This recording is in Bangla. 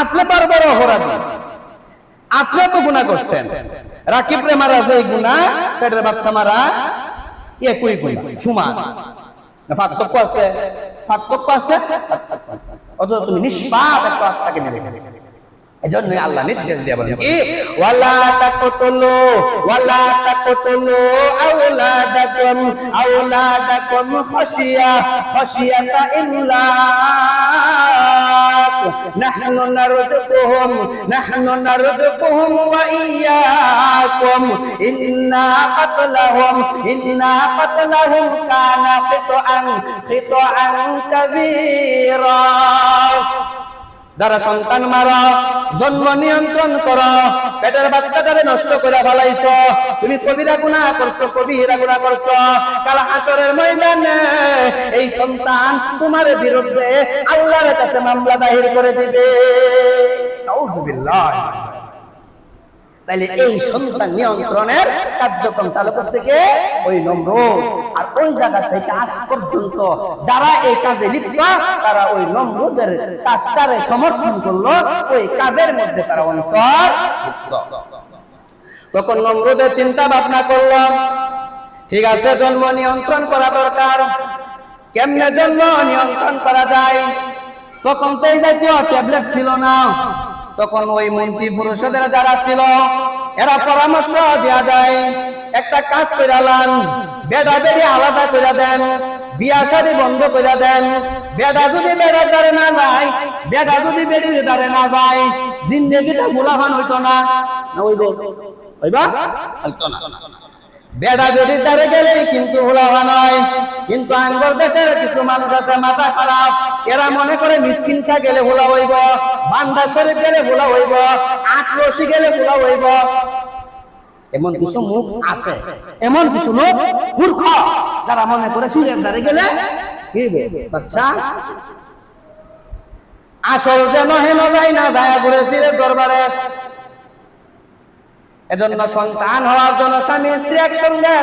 আপনি বড় বড় অপরাধী। আপনি তো গুণা করছেন। রাকিব রে মারা যে গুণা পেটের বাচ্চা মারা, একই গুণা, সমান। পার্থক্য আছে? পার্থক্য আছে? অথচ তুমি নিষ্পাপ একটা বাচ্চাকে এজন্য আল্লাহ নাহনু নারযুকুহুম নাহনু নারযুকুহুম ওয়া ইয়্যাকুম ইন্না কাতলাহুম ইন্না কাতলাহুম কানা খিতআন খিতআন কাবীরা। যারা সন্তান মার, জন্ম নিয়ন্ত্রণ করো, পেটের বাচ্চাটারে নষ্ট করে ফেলাইছ, তুমি কবিরা গুণা করছ, কবিরা গুণা করছ, কাল আসরের ময়দানে এই সন্তান তোমার বিরুদ্ধে আল্লাহর কাছে মামলা দাহির করে দিবে। নাউজুবিল্লাহ। তাইলে এই সন্তান নিয়ন্ত্রণের কার্যক্রম চালু করছে কে? ওই নমরুদ আর ওই জায়গা থেকে আজ পর্যন্ত যারা এই কাজে লিপ্ত তারা ওই নমরুদের কাজটারে সমর্থন করল ওই কাজের মধ্যে তারা অন্তর তখন নমরুদের চিন্তা ভাবনা করল ঠিক আছে জন্ম নিয়ন্ত্রণ করা দরকার। কেমনে জন্ম নিয়ন্ত্রণ করা যায়? তখন তো এই জাতীয় ট্যাবলেট ছিল না। তখন ওই মন্ত্রী পুরুষদের যারা ছিল, এরা পরামর্শ দেয়া যায় একটা কাজ করে আলান, বেড়া আলাদা করে দেন, বিয়া শাদী বন্ধ করে দেন, বেড়া যদি বেড়ার দ্বারে না যায়, বেড়া যদি বেড়ির দ্বারে না যায় জিন্দগিটা মুলাফান হইতো না। না বেড়া বেড়ির দ্বারে গেলেই কিন্তু হুলাবা নয়। কিন্তু আঙ্গর দেশের কিছু মানুষ আছে, মাথা খারাপ। এরা মনে করে মিসকিন শাহ গেলে হুলা হইব, বান্দা শরীফ গেলে হুলা হইব, আট রশি গেলে হুলা হইব এমন কিছু মুখ আছে, এমন কিছু লোক মূর্খ যারা মনে করে ফিরের দ্বারে গেলে? বাচ্চা, আসল যেন হেন যায় না, দয়া করে ফিরে দরবারে এজন্য সন্তান হওয়ার জন্য স্বামী স্ত্রী একসঙ্গে